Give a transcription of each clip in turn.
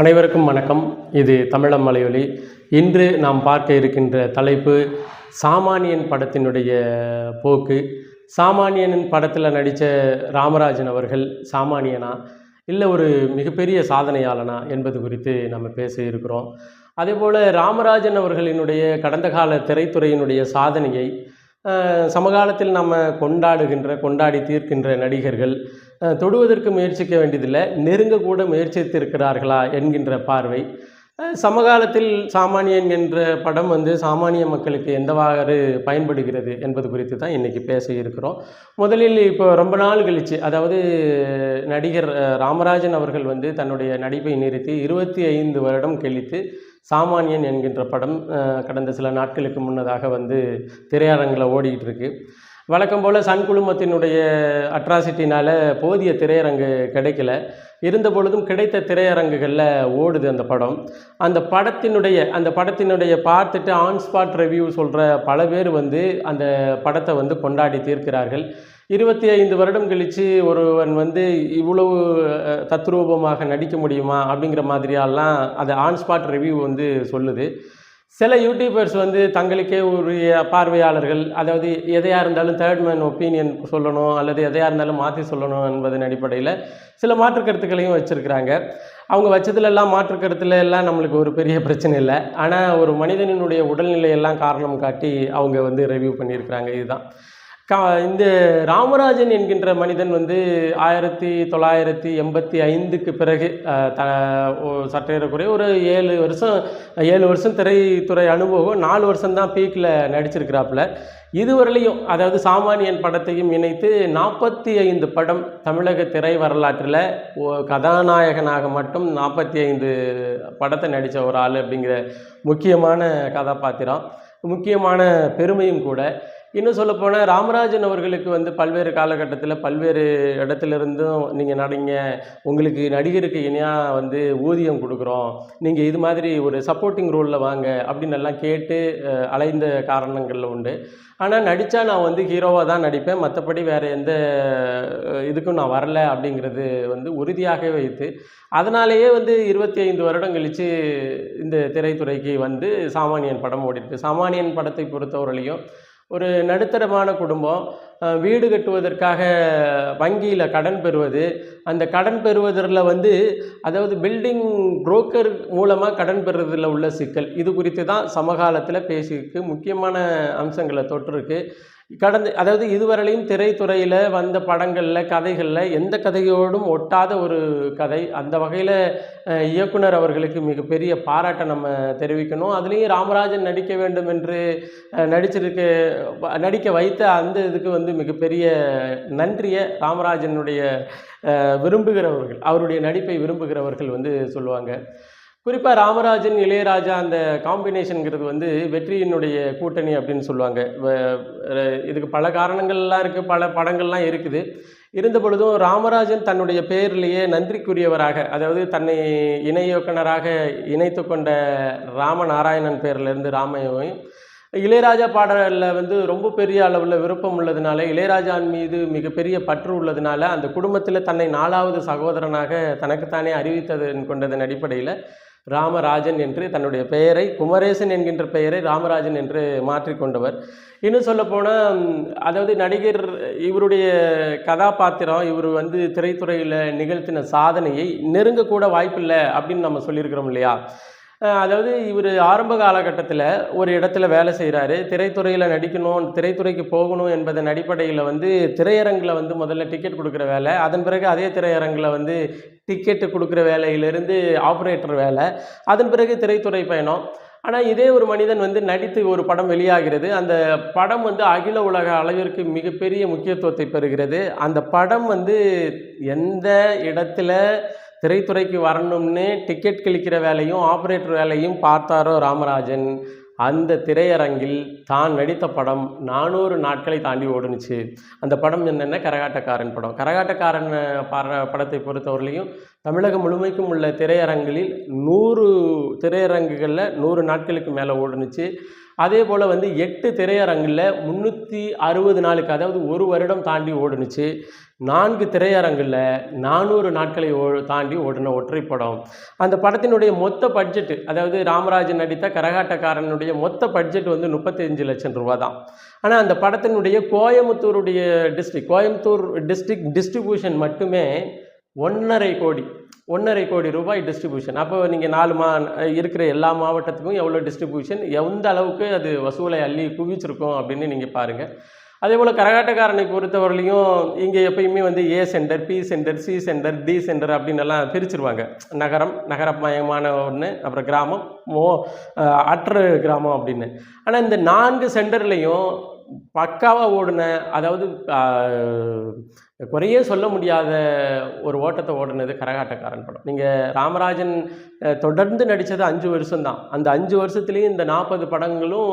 அனைவருக்கும் வணக்கம். இது தமிழம் மலையொலி. இன்று நாம் பார்க்க இருக்கின்ற தலைப்பு சாமானியன் படத்தினுடைய போக்கு. சாமானியனின் படத்தில் நடித்த ராமராஜன் அவர்கள் சாமானியனா? இல்லை ஒரு மிகப்பெரிய சாதனையாளனா என்பது குறித்து நம்ம பேச இருக்கிறோம். அதேபோல் ராமராஜன் அவர்களினுடைய கடந்த கால திரைத்துறையினுடைய சாதனையை சமகாலத்தில் நம்ம கொண்டாடுகின்ற கொண்டாடி தீர்க்கின்ற நடிகர்கள் தொடுவதற்கு முயற்சிக்க வேண்டியதில்லை. நெருங்க கூட முயற்சித்திருக்கிறார்களா என்கின்ற பார்வை. சமகாலத்தில் சாமானியன் என்ற படம் வந்து சாமானிய மக்களுக்கு எந்தவாறு பயன்படுகிறது என்பது குறித்து தான் இன்றைக்கி பேச இருக்கிறோம். முதலில் இப்போ ரொம்ப நாள் கழிச்சு அதாவது நடிகர் ராமராஜன் அவர்கள் வந்து தன்னுடைய நடிப்பை நிறுத்தி இருபத்தி ஐந்து வருடம் கழித்து சாமானியன் என்கின்ற படம் கடந்த சில நாட்களுக்கு முன்னதாக வந்து திரையரங்கில் ஓடிக்கிட்டு இருக்குது வழக்கம் போல் சன் குழுமத்தினுடைய அட்ராசிட்டினால் போதிய திரையரங்கு கிடைக்கல. இருந்த பொழுதும் கிடைத்த திரையரங்குகளில் ஓடுது அந்த படம். அந்த படத்தினுடைய அந்த படத்தினுடைய பார்த்துட்டு ஆன் ஸ்பாட் ரிவ்யூ சொல்கிற பல பேர் வந்து அந்த படத்தை வந்து கொண்டாடி தீர்க்கிறார்கள். இருபத்தி ஐந்து வருடம் கழித்து ஒருவன் வந்து இவ்வளவு தத்ரூபமாக நடிக்க முடியுமா அப்படிங்கிற மாதிரியெல்லாம் அது ஆன் ஸ்பாட் ரிவ்யூ வந்து சொல்லுது. சில யூடியூபர்ஸ் வந்து தங்களுக்கே உரிய பார்வையாளர்கள் அதாவது எதையாக இருந்தாலும் தேர்ட் மேன் ஒப்பீனியன் சொல்லணும் அல்லது எதையாக இருந்தாலும் மாற்றி சொல்லணும் என்பதன் அடிப்படையில் சில மாற்று கருத்துக்களையும் வச்சுருக்கிறாங்க. அவங்க வச்சதுலெல்லாம் மாற்று கருத்துல எல்லாம் நம்மளுக்கு ஒரு பெரிய பிரச்சனை இல்லை. ஆனால் ஒரு மனிதனினுடைய உடல்நிலையெல்லாம் காரணம் காட்டி அவங்க வந்து ரிவ்யூ பண்ணியிருக்கிறாங்க. இதுதான். கா இந்த ராமராஜன் என்கின்ற மனிதன் வந்து ஆயிரத்தி தொள்ளாயிரத்தி எண்பத்தி ஐந்துக்கு பிறகு த ஒ- சற்றேறக்குறைய ஒரு ஏழு வருஷம் ஏழு வருஷம் திரைத்துறை அனுபவம் நாலு வருஷம்தான் பீக்கில் நடிச்சிருக்கிறாப்புல. இதுவரையிலையும் அதாவது சாமானியன் படத்தையும் இணைத்து நாற்பத்தி ஐந்து படம் தமிழக திரை வரலாற்றில் கதாநாயகனாக மட்டும் நாற்பத்தி ஐந்து படத்தை நடித்த ஒரு ஆள் அப்படிங்கிற முக்கியமான கதாபாத்திரம். முக்கியமான பெருமையும் கூட இன்னும் சொல்லப்போனால் ராமராஜன் அவர்களுக்கு வந்து பல்வேறு காலகட்டத்தில் பல்வேறு இடத்துலேருந்தும் நீங்கள் நடிங்க உங்களுக்கு நடிகருக்கு இணையாக வந்து ஊதியம் கொடுக்குறோம் நீங்கள் இது மாதிரி ஒரு சப்போர்ட்டிங் ரோலில் வாங்க அப்படின்னு எல்லாம் கேட்டு அலைந்த காரணங்களில் உண்டு. ஆனால் நடித்தா நான் வந்து ஹீரோவாக தான் நடிப்பேன். மற்றபடி வேறு எந்த இதுக்கும் நான் வரல அப்படிங்கிறது வந்து உறுதியாக வைத்து அதனாலேயே வந்து இருபத்தி ஐந்து வருடம் கழித்து இந்த திரைத்துறைக்கு வந்து சாமானியன் படம் ஓடிருக்கு சாமானியன் படத்தை பொறுத்தவரையிலையும் ஒரு நடுத்தரமான குடும்பம். வீடு கட்டுவதற்காக வங்கியில் கடன் பெறுவது. அந்த கடன் பெறுவதில் வந்து அதாவது பில்டிங் புரோக்கர் மூலமாக கடன் பெறுவதில் உள்ள சிக்கல். இது குறித்து தான் சமகாலத்தில் பேசியிருக்கு. முக்கியமான அம்சங்களை தொட்டிருக்கு கடந்த அதாவது இதுவரையிலையும் திரைத்துறையில் வந்த படங்களில் கதைகளில் எந்த கதையோடும் ஒட்டாத ஒரு கதை. அந்த வகையில் இயக்குனர் அவர்களுக்கு மிகப்பெரிய பாராட்டை நம்ம தெரிவிக்கணும். அதுலேயும் ராமராஜன் நடிக்க வேண்டும் என்று நடிச்சிருக்க வ- நடிக்க வைத்த அந்த இதுக்கு வந்து மிகப்பெரிய நன்றியை ராமராஜனுடைய விரும்புகிறவர்கள் அவருடைய நடிப்பை விரும்புகிறவர்கள் வந்து சொல்லுவாங்க. குறிப்பாக ராமராஜன் இளையராஜா அந்த காம்பினேஷனுங்கிறது வந்து வெற்றியினுடைய கூட்டணி அப்படின்னு சொல்லுவாங்க. இதுக்கு பல காரணங்கள்லாம் இருக்குது பல படங்கள்லாம் இருக்குது. இருந்த பொழுதும் ராமராஜன் தன்னுடைய பெயரிலேயே நன்றிக்குரியவராக அதாவது தன்னை இணை இயக்குனராக இணைத்து கொண்ட ராமநாராயணன் பேர்லேருந்து ராமையும் இளையராஜா பாடலில் வந்து ரொம்ப பெரிய அளவில் விருப்பம் உள்ளதுனால இளையராஜான் மீது மிகப்பெரிய பற்று உள்ளதுனால அந்த குடும்பத்தில் தன்னை நாலாவது சகோதரனாக தனக்குத்தானே அறிவித்தது கொண்டதன் அடிப்படையில் ராமராஜன் என்று தன்னுடைய பெயரை குமரேசன் என்கின்ற பெயரை ராமராஜன் என்று மாற்றிக்கொண்டவர் இன்னும் சொல்லப்போனால் அதாவது நடிகர் இவருடைய கதாபாத்திரம் இவர் வந்து திரைத்துறையில் நிகழ்த்தின சாதனையை நெருங்கக்கூட வாய்ப்பில்லை அப்படின்னு நம்ம சொல்லியிருக்கிறோம் இல்லையா? அதாவது இவர் ஆரம்ப காலகட்டத்தில் ஒரு இடத்துல வேலை செய்கிறாரு திரைத்துறையில் நடிக்கணும் திரைத்துறைக்கு போகணும் என்பதன் அடிப்படையில் வந்து திரையரங்கில் வந்து முதல்ல டிக்கெட் கொடுக்குற வேலை. அதன் பிறகு அதே திரையரங்கில் வந்து டிக்கெட்டு கொடுக்குற வேலையிலிருந்து ஆப்ரேட்டர் வேலை. அதன் பிறகு திரைத்துறை பயணம். ஆனால் இதே ஒரு மனிதன் வந்து நடித்து ஒரு படம் வெளியாகிறது. அந்த படம் வந்து அகில உலக அளவிற்கு மிகப்பெரிய முக்கியத்துவத்தை பெறுகிறது. அந்த படம் வந்து எந்த இடத்துல திரைத்துறைக்கு வரணும்னு டிக்கெட் கிழிக்கிற வேலையும் ஆப்ரேட்டர் வேலையும் பார்த்தாரோ ராமராஜன். அந்த திரையரங்கில் தான் நடித்த படம் நானூறு நாட்களை தாண்டி ஓடுனுச்சு. அந்த படம் என்னென்ன? கரகாட்டக்காரன் படம். கரகாட்டக்காரன் பாடுற படத்தை பொறுத்தவரையிலையும் தமிழகம் முழுமைக்கும் உள்ள திரையரங்கில் நூறு திரையரங்குகளில் நூறு நாட்களுக்கு மேலே ஓடுனுச்சு. அதே போல் வந்து எட்டு திரையரங்கில் முந்நூற்றி அறுபது நாளுக்கு அதாவது ஒரு வருடம் தாண்டி ஓடுனுச்சு. நான்கு திரையரங்கில் நானூறு நாட்களை ஓ தாண்டி ஓடின ஒற்றை படம் அந்த படத்தினுடைய மொத்த பட்ஜெட்டு அதாவது ராமராஜன் நடித்த கரகாட்டக்காரனுடைய மொத்த பட்ஜெட் வந்து முப்பத்தஞ்சு லட்சம் ரூபா தான் ஆனால் அந்த படத்தினுடைய கோயம்புத்தூருடைய டிஸ்ட்ரிக் கோயம்புத்தூர் டிஸ்ட்ரிக் டிஸ்ட்ரிபியூஷன் மட்டுமே ஒன்றரை கோடி. ஒன்றரை கோடி ரூபாய் டிஸ்ட்ரிபியூஷன் அப்போ நீங்கள் நாலு மா இருக்கிற எல்லா மாவட்டத்துக்கும் எவ்வளோ டிஸ்ட்ரிபியூஷன் எந்த அளவுக்கு அது வசூலை அள்ளி குவிச்சிருக்கும் அப்படின்னு நீங்கள் பாருங்கள் அதே போல் கரகாட்டக்காரனை பொறுத்தவரையிலையும் இங்கே எப்பயுமே வந்து A centre B centre C centre D centre அப்படின்னு எல்லாம் பிரிச்சிருவாங்க. நகரம் நகரமயமான ஒன்று அப்புறம் கிராமம் மோ அற்று கிராமம் அப்படின்னு. ஆனால் இந்த நான்கு சென்டர்லேயும் பக்காவாக ஓடின அதாவது குறையே சொல்ல முடியாத ஒரு ஓட்டத்தை ஓடினது கரகாட்டக்காரன் படம். நீங்கள் ராமராஜன் தொடர்ந்து நடித்தது அஞ்சு வருஷம்தான். அந்த அஞ்சு வருஷத்துலேயும் இந்த நாற்பது படங்களும்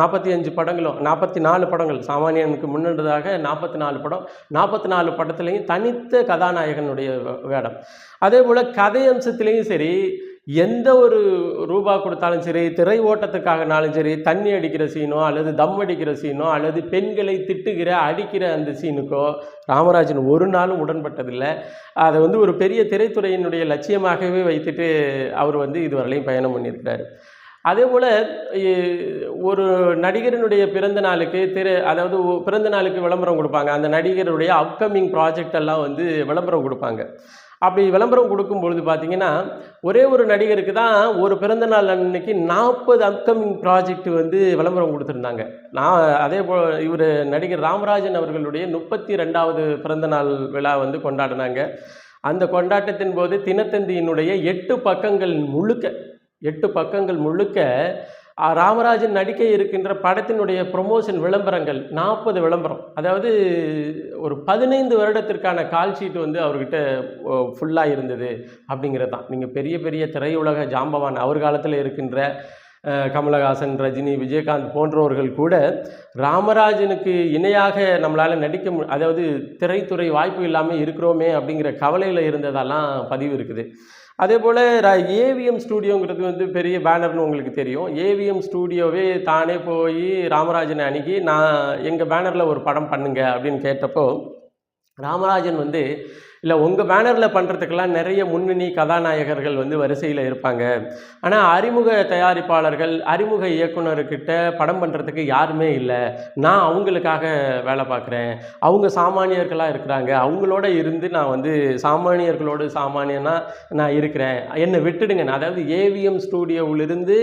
நாற்பத்தி அஞ்சு படங்களும் நாற்பத்தி நாலு படங்கள் சாமானியனுக்கு முன்னதாக நாற்பத்தி நாலு படம் நாற்பத்தி நாலு படத்துலேயும் தனித்த கதாநாயகனுடைய வேடம். அதே போல் கதை அம்சத்துலேயும் சரி எந்த ஒரு ரூபா கொடுத்தாலும் சரி திரை ஓட்டத்துக்காகனாலும் சரி தண்ணி அடிக்கிற சீனோ அல்லது தம் அடிக்கிற சீனோ அல்லது பெண்களை திட்டுகிற அடிக்கிற அந்த சீனுக்கோ ராமராஜன் ஒரு நாளும் உடன்பட்டதில்லை. அதை வந்து ஒரு பெரிய திரைத்துறையினுடைய லட்சியமாகவே வைத்துட்டு அவர் வந்து இதுவரையிலையும் பயணம் பண்ணியிருக்கிறார். அதே போல் ஒரு நடிகரினுடைய பிறந்த நாளுக்கு திரு அதாவது பிறந்த நாளுக்கு விளம்பரம் கொடுப்பாங்க. அந்த நடிகருடைய அப்கமிங் ப்ராஜெக்ட் எல்லாம் வந்து விளம்பரம் கொடுப்பாங்க. அப்படி விளம்பரம் கொடுக்கும் பொழுது பார்த்தீங்கன்னா ஒரே ஒரு நடிகருக்கு தான் ஒரு பிறந்தநாள் அன்னைக்கு நாற்பது அப்கமிங் ப்ராஜெக்ட் வந்து விளம்பரம் கொடுத்துருந்தாங்க. நான் அதே போல் இவர் நடிகர் ராமராஜன் அவர்களுடைய முப்பத்தி ரெண்டாவது பிறந்தநாள் விழா வந்து கொண்டாடினாங்க. அந்த கொண்டாட்டத்தின் போது தினத்தந்தியினுடைய எட்டு பக்கங்கள் முழுக்க எட்டு பக்கங்கள் முழுக்க ராமராஜன் நடிக்க இருக்கின்ற படத்தினுடைய ப்ரொமோஷன் விளம்பரங்கள் நாற்பது விளம்பரம். அதாவது ஒரு பதினைந்து வருடத்திற்கான கால் ஷீட் வந்து அவர்கிட்ட ஃபுல்லாக இருந்தது அப்படிங்கிறது தான். நீங்கள் பெரிய பெரிய திரையுலக ஜாம்பவான் அவர் காலத்தில் இருக்கின்ற கமலஹாசன் ரஜினி விஜயகாந்த் போன்றவர்கள் கூட ராமராஜனுக்கு இணையாக நம்மளால் நடிக்க மு அதாவது திரைத்துறை வாய்ப்பு இல்லாமல் இருக்கிறோமே அப்படிங்கிற கவலையில் இருந்ததெல்லாம் பதிவு இருக்குது. அதே போல் ஏவிஎம் ஸ்டூடியோங்கிறது வந்து பெரிய பேனர்னு உங்களுக்கு தெரியும். ஏவிஎம் ஸ்டூடியோவே தானே போய் ராமராஜனை அணுகி நான் எங்கள் பேனரில் ஒரு படம் பண்ணுங்க அப்படின்னு கேட்டப்போ ராமராஜன் வந்து இல்லை உங்கள் பேனரில் பண்ணுறதுக்கெல்லாம் நிறைய முன்னணி கதாநாயகர்கள் வந்து வரிசையில் இருப்பாங்க. ஆனால் அறிமுக தயாரிப்பாளர்கள் அறிமுக இயக்குனர்கிட்ட படம் பண்ணுறதுக்கு யாருமே இல்லை. நான் அவங்களுக்காக வேலை பார்க்குறேன். அவங்க சாமானியர்களாக இருக்கிறாங்க. அவங்களோட இருந்து நான் வந்து சாமானியர்களோடு சாமானியனாக நான் இருக்கிறேன். என்னை விட்டுடுங்க. நான் அதாவது ஏவிஎம் ஸ்டூடியோவிலிருந்து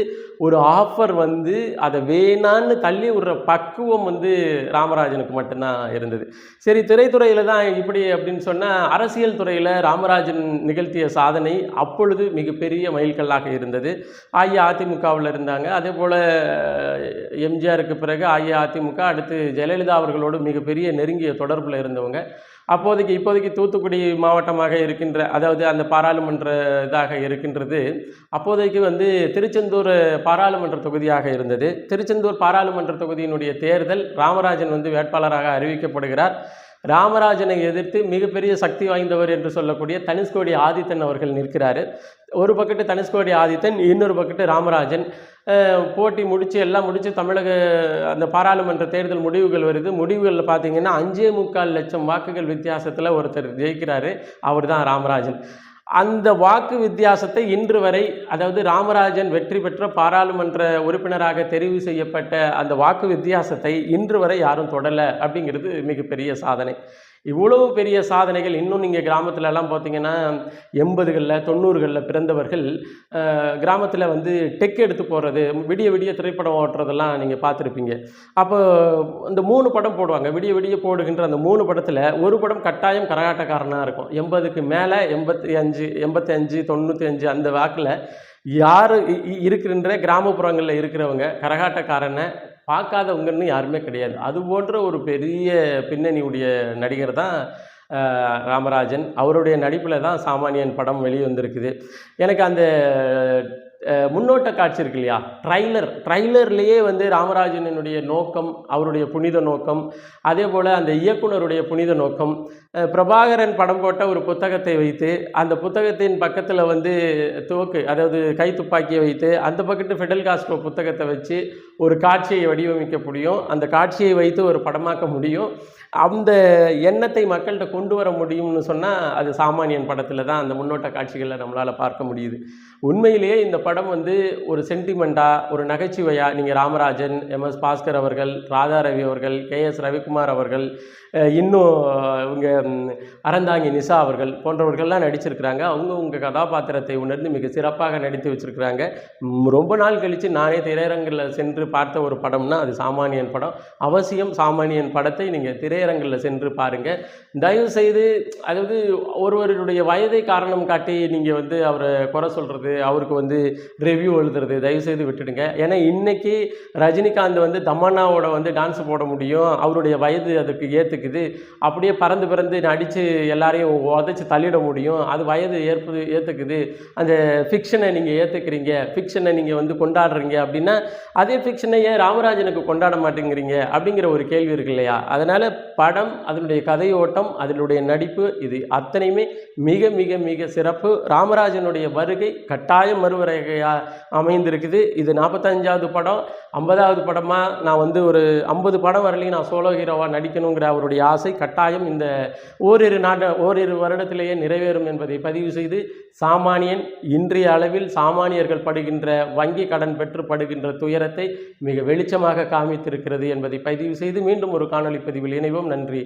ஒரு ஆஃபர் வந்து அதை வேணான்னு தள்ளி விடுற பக்குவம் வந்து ராமராஜனுக்கு மட்டும்தான் இருந்தது. சரி திரைத்துறையில் தான் இப்படி அப்படின்னு சொன்னால் அரசியல் துறையில் ராமராஜன் நிகழ்த்திய சாதனை அப்பொழுது மிகப்பெரிய மைல்கல்லாக இருந்தது. அஇஅதிமுகவில் இருந்தாங்க. அதே போல் எம்ஜிஆருக்கு பிறகு அஇஅதிமுக அடுத்து ஜெயலலிதா அவர்களோடு மிகப்பெரிய நெருங்கிய தொடர்பில் இருந்தவங்க. அப்போதைக்கு இப்போதைக்கு தூத்துக்குடி மாவட்டமாக இருக்கின்ற அதாவது அந்த பாராளுமன்ற இதாக இருக்கின்றது. அப்போதைக்கு வந்து திருச்செந்தூர் பாராளுமன்ற தொகுதியாக இருந்தது. திருச்செந்தூர் பாராளுமன்ற தொகுதியினுடைய தேர்தல் ராமராஜன் வந்து வேட்பாளராக அறிவிக்கப்படுகிறார். ராமராஜனை எதிர்த்து மிகப்பெரிய சக்தி வாய்ந்தவர் என்று சொல்லக்கூடிய தனுஷ்கோடி ஆதித்தன் அவர்கள் நிற்கிறார். ஒரு பக்கத்து தனுஷ்கோடி ஆதித்தன் இன்னொரு பக்கத்து ராமராஜன். போட்டி முடித்து எல்லாம் முடித்து தமிழக அந்த பாராளுமன்ற தேர்தல் முடிவுகள் வருது. முடிவுகளில் பார்த்தீங்கன்னா அஞ்சே முக்கால் லட்சம் வாக்குகள் வித்தியாசத்தில் ஒருத்தர் ஜெயிக்கிறாரு. அவர் தான் ராமராஜன். அந்த வாக்கு வித்தியாசத்தை இன்று வரை அதாவது ராமராஜன் வெற்றி பெற்ற பாராளுமன்ற உறுப்பினராக தெரிவு செய்யப்பட்ட அந்த வாக்கு வித்தியாசத்தை இன்று வரை யாரும் தொடலை அப்படிங்கிறது மிகப்பெரிய சாதனை. இவ்வளவு பெரிய சாதனைகள் இன்னும் நீங்கள் கிராமத்துலலாம் பார்த்தீங்கன்னா எண்பதுகளில் தொண்ணூறுகளில் பிறந்தவர்கள் கிராமத்தில் வந்து டெக் எடுத்து போகிறது விடிய விடிய திரைப்படம் ஓட்டுறதெல்லாம் நீங்கள் பார்த்துருப்பீங்க அப்போ இந்த மூணு படம் போடுவாங்க. விடிய விடிய போடுகின்ற அந்த மூணு படத்தில் ஒரு படம் கட்டாயம் கரகாட்டக்காரனாக இருக்கும். எண்பதுக்கு மேலே எண்பத்தி அஞ்சு எண்பத்தி அஞ்சு தொண்ணூற்றி அஞ்சு அந்த வாக்கில் யார் இருக்கின்ற கிராமப்புறங்களில் இருக்கிறவங்க கரகாட்டக்காரனை பார்க்காதவங்கன்னு யாருமே கிடையாது. அது போன்ற ஒரு பெரிய பின்னணியுடைய நடிகர் தான் ராமராஜன். அவருடைய நடிப்பில் தான் சாமானியன் படம் வெளிவந்திருக்குது. எனக்கு அந்த முன்னோட்ட காட்சி இருக்கு இல்லையா? ட்ரைலர் ட்ரைலர்லேயே வந்து ராமராஜனுடைய நோக்கம் அவருடைய புனித நோக்கம் அதே போல் அந்த இயக்குனருடைய புனித நோக்கம் பிரபாகரன் படம் போட்ட ஒரு புத்தகத்தை வைத்து அந்த புத்தகத்தின் பக்கத்தில் வந்து துவக்கு அதாவது கை துப்பாக்கியை வைத்து அந்த பக்கத்து ஃபெடல் காஸ்ட்ரோ புத்தகத்தை வச்சு ஒரு காட்சியை வடிவமைக்க முடியும். அந்த காட்சியை வைத்து ஒரு படமாக்க முடியும். அந்த எண்ணத்தை மக்கள்கிட்ட கொண்டு வர முடியும்னு சொன்னால் அது சாமானியன் படத்தில் தான் அந்த முன்னோட்ட காட்சிகளை நம்மளால் பார்க்க முடியுது. உண்மையிலேயே இந்த படம் படம் வந்து ஒரு சென்டிமெண்ட்டாக ஒரு நகைச்சுவையாக நீங்கள் ராமராஜன் எம்எஸ் பாஸ்கர் அவர்கள் ராதா ரவி அவர்கள் கே. எஸ். ரவிக்குமார் அவர்கள் இன்னும் இவங்க அறந்தாங்கி நிசா அவர்கள் போன்றவர்கள்லாம் நடிச்சிருக்கிறாங்க. அவங்க உங்கள் கதாபாத்திரத்தை உணர்ந்து மிக சிறப்பாக நடித்து வச்சுருக்கிறாங்க. ரொம்ப நாள் கழித்து நானே திரையரங்கில் சென்று பார்த்த ஒரு படம்னா அது சாமானியன் படம். அவசியம் சாமானியன் படத்தை நீங்கள் திரையரங்கில் சென்று பாருங்கள் தயவு செய்து அதாவது ஒருவருடைய வயதை காரணம் காட்டி நீங்கள் வந்து அவரை குறை சொல்கிறது அவருக்கு வந்து ரிவ்யூ எழுதுறது தயவு செய்து விட்டுடுங்க. ஏன்னா இன்னைக்கு ரஜினிகாந்த் வந்து தமன்னாவோட வந்து டான்ஸ் போட முடியும். அவருடைய வயது அதுக்கு ஏற்றுக்குது அப்படியே பறந்து பறந்து நடித்து எல்லாரையும் உதச்சி தள்ளிட முடியும். அது வயது ஏற்பது ஏற்றுக்குது அந்த ஃபிக்ஷனை நீங்கள் ஏற்றுக்கிறீங்க ஃபிக்ஷனை நீங்கள் வந்து கொண்டாடுறீங்க அப்படின்னா அதே ஃபிக்ஷனை ஏன் ராமராஜனுக்கு கொண்டாட மாட்டேங்கிறீங்க அப்படிங்கிற ஒரு கேள்வி இருக்கு இல்லையா? அதனால் படம் அதனுடைய கதையோட்டம் அதனுடைய நடிப்பு இது அத்தனையுமே மிக மிக மிக சிறப்பு. ராமராஜனுடைய வருகை கட்டாயம் மறுவரை அமைந்திருக்குது. இது நாற்பத்தஞ்சாவது படம். ஐம்பதாவது படமாக நான் வந்து ஒரு ஐம்பது படம் வரலையும் நான் சோலோ ஹீரோவாக நடிக்கணுங்கிற அவருடைய ஆசை கட்டாயம் இந்த ஓரிரு நாட ஓரிரு வருடத்திலேயே நிறைவேறும் என்பதை பதிவு செய்து சாமானியன் இன்றைய அளவில் சாமானியர்கள் படுகின்ற வங்கி கடன் பெற்று படுகின்ற துயரத்தை மிக வெளிச்சமாக காமித்திருக்கிறது என்பதை பதிவு செய்து மீண்டும் ஒரு காணொளி பதிவில் இணைவோம். நன்றி.